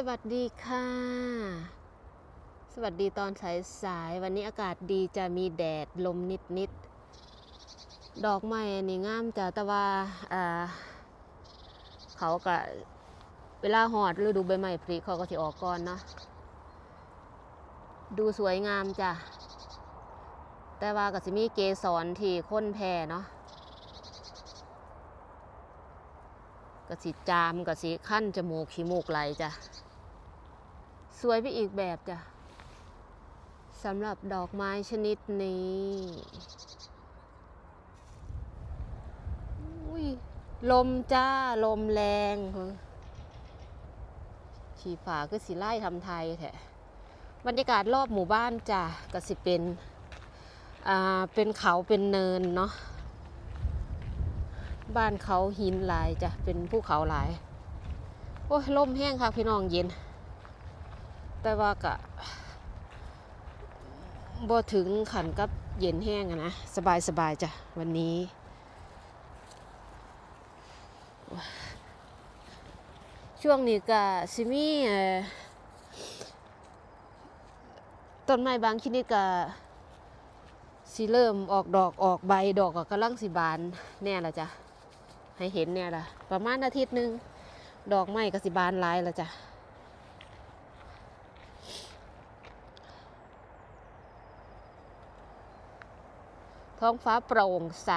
สวัสดีค่ะ สวัสดีตอนสายสายๆวันนี้อากาศดีจะมีแดดลมนิดนิดๆดอกไม้นี่งามจ้ะแต่ว่าเขาก็เวลาหอดฤดูใบไม้ผลิเขาก็จะออกก่อนเนาะดูสวยงามจ้ะแต่ว่าก็จะมีเกสรที่ค้นแพ่เนาะก็สิจามก็สิขั้นจมูกขี้มูกไหลจ้ะ สวยไปอีกแบบจ้ะสำหรับดอกไม้ชนิดนี้อุ้ยลมจ้า ลมแรงเฮ้ยฉีฝาก็สิไล่ทำไทยแท้บรรยากาศรอบหมู่บ้านจ้ะก็สิเป็นอ่าเป็นเขาเป็นเนินเนาะบ้านเขาหินหลายจ้ะเป็นภูเขาหลาย โอ้ยลมแห้งค่ะพี่น้องเย็น แต่ว่ากะบ่ถึงขันกับเย็นแห้งอะนะสบายสบายจ้ะ วันนี้ ช่วงนี้ก็สิมีเอ่อต้นไม้บางชนิดก็สิเริ่มออกดอกออกใบดอกก็กำลังสิบานแน่ละจ้ะ ให้เห็นเนี่ยละประมาณอาทิตย์หนึง ดอกไม้ก็สิบานหลายละจ้ะ ท้องฟ้าโปร่งใส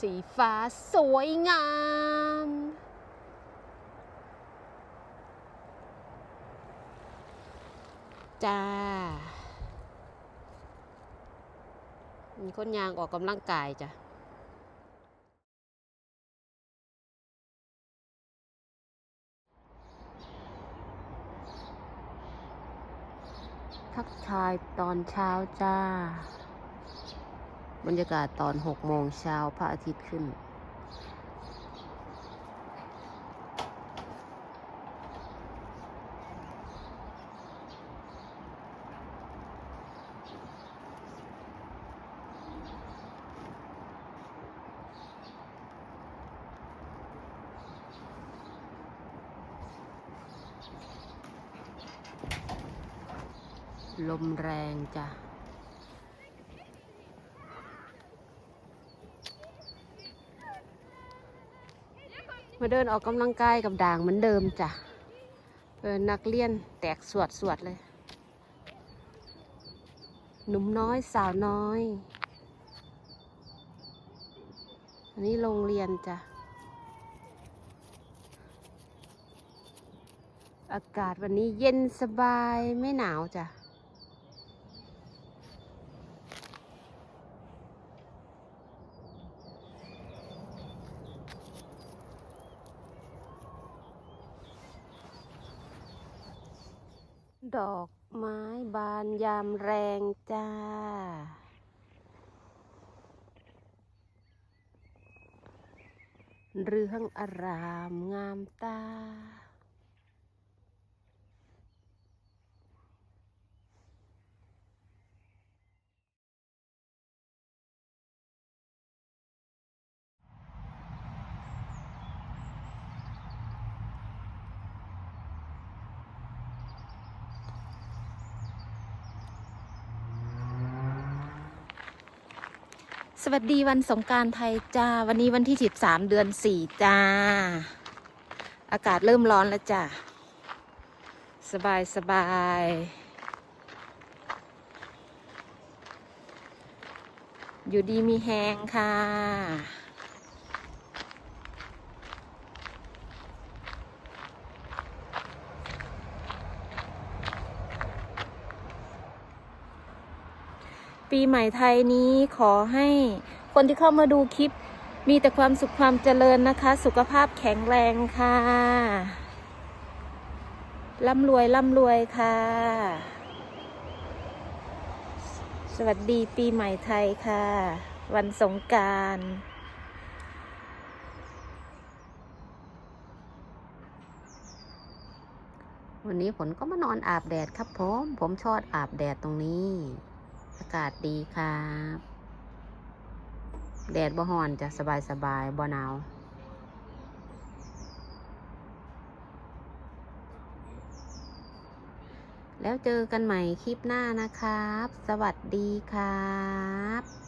สีฟ้าสวยงาม จ้า มีคนยางออกกำลังกายจ้ะ ทักทายตอนเช้าจ้า บรรยากาศตอนหกโมงเช้าพระอาทิตย์ขึ้น ลมแรงจ้ะมาเดินออกกำลังกายกับด่างเหมือนเดิมจ้ะเออนักเรียนแตกสวดสวดเลย หนุ่มน้อยสาวน้อย อันนี้โรงเรียนจ้ะ อากาศวันนี้เย็นสบายไม่หนาวจ้ะ ดอกไม้บานยามแรงจ้า เรื่องอารามงามตา สวัสดีวันสงการไทยจ้า วันนี้วันที่13เดือน4จ้า อากาศเริ่มร้อนแล้วจ้าสบายสบายอยู่ดีมีแหงค่ะ ปีใหม่ไทยนี้ขอให้คนที่เข้ามาดูคลิป มีแต่ความสุขความเจริญนะคะ สุขภาพแข็งแรงค่ะร่ำรวยร่ำรวยค่ะ สวัสดีปีใหม่ไทยค่ะ วันสงการวันนี้ฝนก็มานอนอาบแดดครับผม ผมชอบอาบแดดตรงนี้ อากาศดีครับแดดบ่ฮอนจะสบายสบายบ่หนาวแล้วเจอกันใหม่คลิปหน้านะครับ สวัสดีครับ